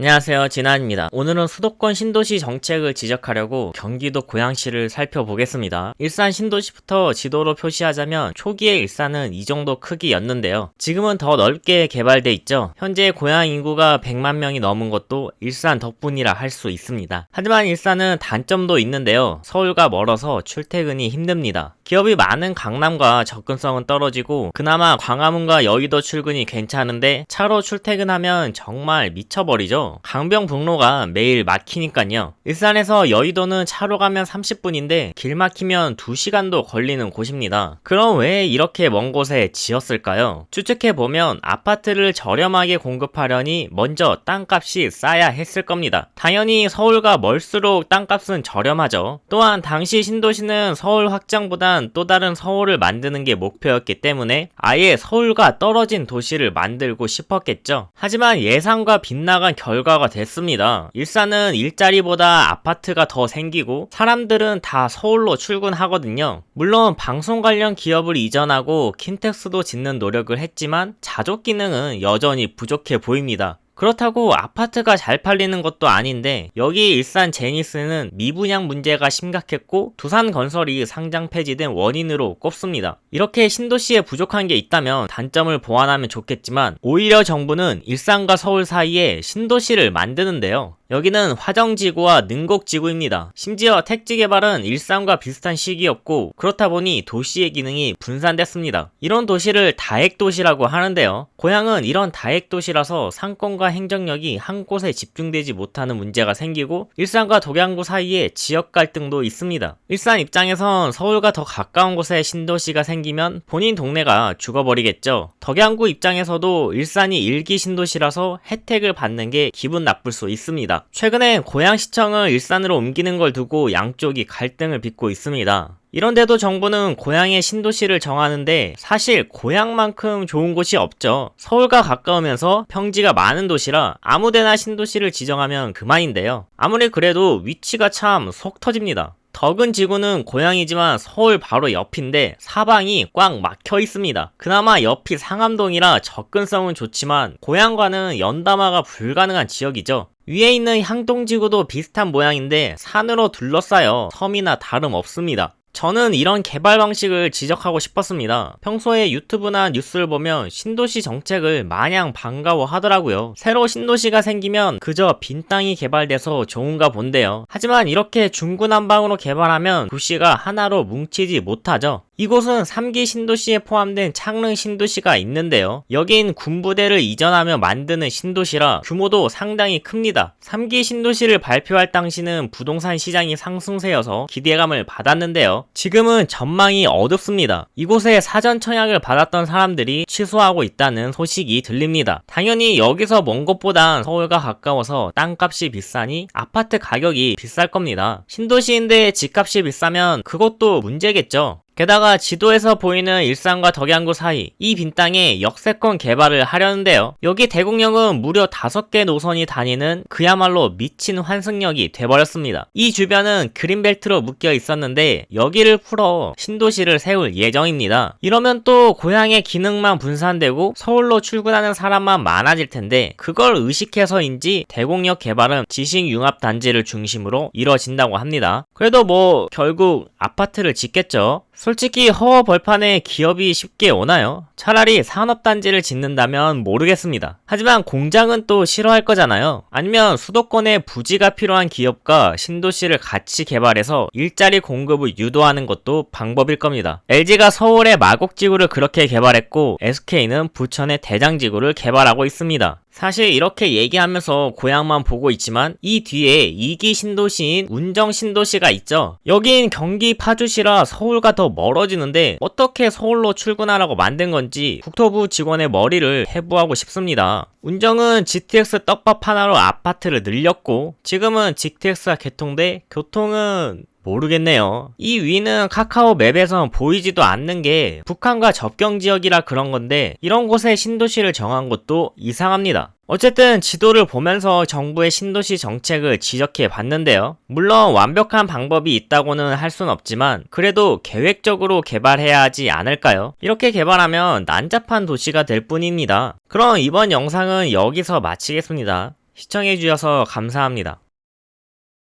안녕하세요. 진한입니다. 오늘은 수도권 신도시 정책을 지적하려고 경기도 고양시를 살펴보겠습니다. 일산 신도시부터 지도로 표시하자면 초기의 일산은 이 정도 크기였는데요. 지금은 더 넓게 개발돼 있죠. 현재 고양 인구가 100만 명이 넘은 것도 일산 덕분이라 할 수 있습니다. 하지만 일산은 단점도 있는데요. 서울과 멀어서 출퇴근이 힘듭니다. 기업이 많은 강남과 접근성은 떨어지고 그나마 광화문과 여의도 출근이 괜찮은데 차로 출퇴근하면 정말 미쳐버리죠. 강병북로가 매일 막히니까요. 일산에서 여의도는 차로 가면 30분인데 길 막히면 2시간도 걸리는 곳입니다. 그럼 왜 이렇게 먼 곳에 지었을까요? 추측해보면 아파트를 저렴하게 공급하려니 먼저 땅값이 싸야 했을 겁니다. 당연히 서울과 멀수록 땅값은 저렴하죠. 또한 당시 신도시는 서울 확장보다 또 다른 서울을 만드는 게 목표였기 때문에 아예 서울과 떨어진 도시를 만들고 싶었겠죠. 하지만 예상과 빗나간 결과가 됐습니다. 일산은 일자리보다 아파트가 더 생기고 사람들은 다 서울로 출근하거든요. 물론 방송 관련 기업을 이전하고 킨텍스도 짓는 노력을 했지만 자족 기능은 여전히 부족해 보입니다. 그렇다고 아파트가 잘 팔리는 것도 아닌데 여기 일산 제니스는 미분양 문제가 심각했고 두산 건설이 상장 폐지된 원인으로 꼽습니다. 이렇게 신도시에 부족한 게 있다면 단점을 보완하면 좋겠지만 오히려 정부는 일산과 서울 사이에 신도시를 만드는데요. 여기는 화정지구와 능곡지구입니다. 심지어 택지 개발은 일산과 비슷한 시기였고 그렇다 보니 도시의 기능이 분산됐습니다. 이런 도시를 다액도시라고 하는데요. 고향은 이런 다액도시라서 상권과 행정력이 한 곳에 집중되지 못하는 문제가 생기고 일산과 독양구 사이에 지역 갈등도 있습니다. 일산 입장에선 서울과 더 가까운 곳에 신도시가 생기면 본인 동네가 죽어버리겠죠. 덕양구 입장에서도 일산이 일기 신도시라서 혜택을 받는 게 기분 나쁠 수 있습니다. 최근에 고양시청을 일산으로 옮기는 걸 두고 양쪽이 갈등을 빚고 있습니다. 이런데도 정부는 고향의 신도시를 정하는데 사실 고향만큼 좋은 곳이 없죠. 서울과 가까우면서 평지가 많은 도시라 아무데나 신도시를 지정하면 그만인데요. 아무리 그래도 위치가 참 속 터집니다. 덕은 지구는 고향이지만 서울 바로 옆인데 사방이 꽉 막혀 있습니다. 그나마 옆이 상암동이라 접근성은 좋지만 고향과는 연담화가 불가능한 지역이죠. 위에 있는 향동지구도 비슷한 모양인데 산으로 둘러싸여 섬이나 다름없습니다. 저는 이런 개발 방식을 지적하고 싶었습니다. 평소에 유튜브나 뉴스를 보면 신도시 정책을 마냥 반가워 하더라고요. 새로 신도시가 생기면 그저 빈 땅이 개발돼서 좋은가 본데요. 하지만 이렇게 중구난방으로 개발하면 도시가 하나로 뭉치지 못하죠. 이곳은 3기 신도시에 포함된 창릉 신도시가 있는데요. 여긴 군부대를 이전하며 만드는 신도시라 규모도 상당히 큽니다. 3기 신도시를 발표할 당시는 부동산 시장이 상승세여서 기대감을 받았는데요. 지금은 전망이 어둡습니다. 이곳에 사전 청약을 받았던 사람들이 취소하고 있다는 소식이 들립니다. 당연히 여기서 먼 곳보단 서울과 가까워서 땅값이 비싸니 아파트 가격이 비쌀 겁니다. 신도시인데 집값이 비싸면 그것도 문제겠죠. 게다가 지도에서 보이는 일산과 덕양구 사이 이 빈 땅에 역세권 개발을 하려는데요. 여기 대공역은 무려 5개 노선이 다니는 그야말로 미친 환승역이 돼버렸습니다. 이 주변은 그린벨트로 묶여 있었는데 여기를 풀어 신도시를 세울 예정입니다. 이러면 또 고향의 기능만 분산되고 서울로 출근하는 사람만 많아질 텐데 그걸 의식해서인지 대공역 개발은 지식융합 단지를 중심으로 이뤄진다고 합니다. 그래도 뭐 결국 아파트를 짓겠죠. 솔직히 허허 벌판에 기업이 쉽게 오나요? 차라리 산업단지를 짓는다면 모르겠습니다. 하지만 공장은 또 싫어할 거잖아요. 아니면 수도권에 부지가 필요한 기업과 신도시를 같이 개발해서 일자리 공급을 유도하는 것도 방법일 겁니다. LG가 서울의 마곡지구를 그렇게 개발했고 SK는 부천의 대장지구를 개발하고 있습니다. 사실 이렇게 얘기하면서 고향만 보고 있지만 이 뒤에 2기 신도시인 운정 신도시가 있죠. 여긴 경기 파주시라 서울과 더 멀어지는데 어떻게 서울로 출근하라고 만든 건지 국토부 직원의 머리를 해부하고 싶습니다. 운정은 GTX 떡밥 하나로 아파트를 늘렸고 지금은 GTX가 개통돼 교통은 모르겠네요. 이 위는 카카오 맵에선 보이지도 않는 게 북한과 접경 지역이라 그런 건데 이런 곳에 신도시를 정한 것도 이상합니다. 어쨌든 지도를 보면서 정부의 신도시 정책을 지적해 봤는데요. 물론 완벽한 방법이 있다고는 할 순 없지만 그래도 계획적으로 개발해야 하지 않을까요? 이렇게 개발하면 난잡한 도시가 될 뿐입니다. 그럼 이번 영상은 여기서 마치겠습니다. 시청해주셔서 감사합니다.